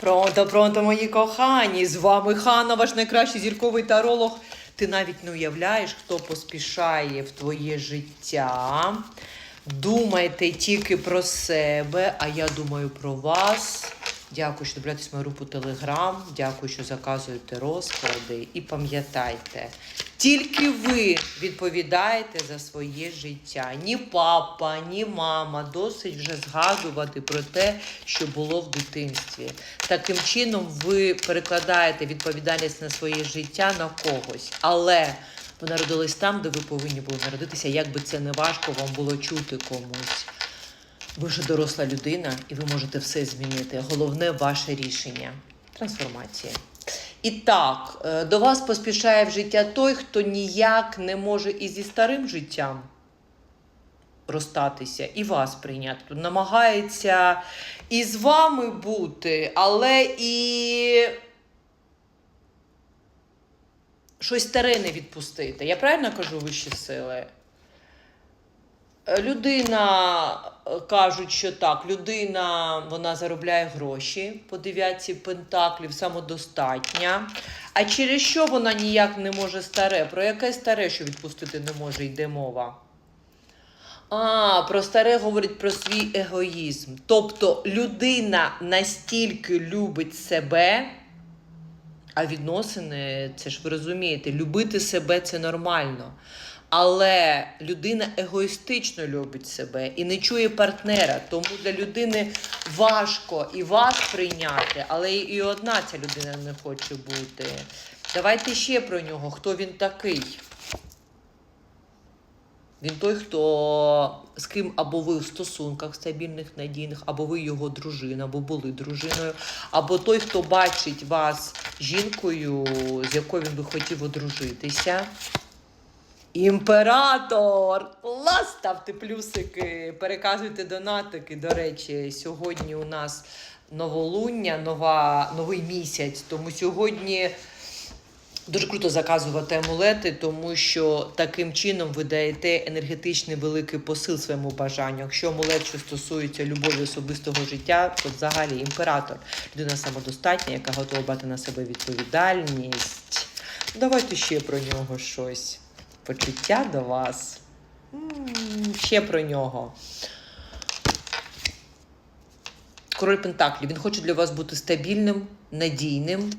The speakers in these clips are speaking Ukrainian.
Пронто, пронто, мої кохані! З вами Ханна, ваш найкращий зірковий таролог. Ти навіть не уявляєш, хто поспішає в твоє життя. Думайте тільки про себе, а я думаю про вас. Дякую, що дивляєтесь мою групу Телеграм. Дякую, що заказуєте розклади. І пам'ятайте, тільки ви відповідаєте за своє життя. Ні папа, ні мама. Досить вже згадувати про те, що було в дитинстві. Таким чином, ви перекладаєте відповідальність на своє життя на когось. Але ви народились там, де ви повинні були народитися, як би це не важко вам було чути комусь. Ви вже доросла людина, і ви можете все змінити. Головне ваше рішення. Трансформація. І так, е, до вас поспішає в життя той, хто ніяк не може і зі старим життям розстатися, і вас прийняти. Намагається і з вами бути, але і щось старе не відпустити. Я правильно кажу вищі сили? Людина е, кажуть, що так, людина вона заробляє гроші по дев'ятці пентаклів, самодостатня. А через що вона ніяк не може старе? Про яке старе, що відпустити не може, йде мова? А, про старе говорить про свій егоїзм. Тобто людина настільки любить себе, а відносини, це ж ви розумієте, любити себе це нормально. Але людина егоїстично любить себе і не чує партнера. Тому для людини важко і вас прийняти, але і одна ця людина не хоче бути. Давайте ще про нього. Хто він такий? Він той, хто з ким або ви в стосунках стабільних, надійних, або ви його дружина, або були дружиною, або той, хто бачить вас жінкою, з якою він би хотів одружитися. Імператор! Клас! Ставте плюсики, переказуйте донатики. До речі, сьогодні у нас новолуння, нова, новий місяць. Тому сьогодні дуже круто заказувати амулети, тому що таким чином ви даєте енергетичний великий посил своєму бажанню. Якщо амулет, що стосується любові особистого життя, то взагалі імператор людина самодостатня, яка готова брати на себе відповідальність. Давайте ще про нього щось. Почуття до вас. Ще про нього. Король Пентаклів. Він хоче для вас бути стабільним, надійним.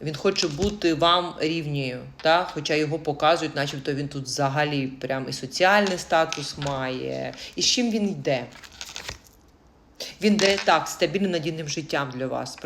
Він хоче бути вам рівнею, та? хоча його показують, начебто він тут взагалі прям і соціальний статус має. І з чим він йде? Він йде так, стабільним надійним життям для вас.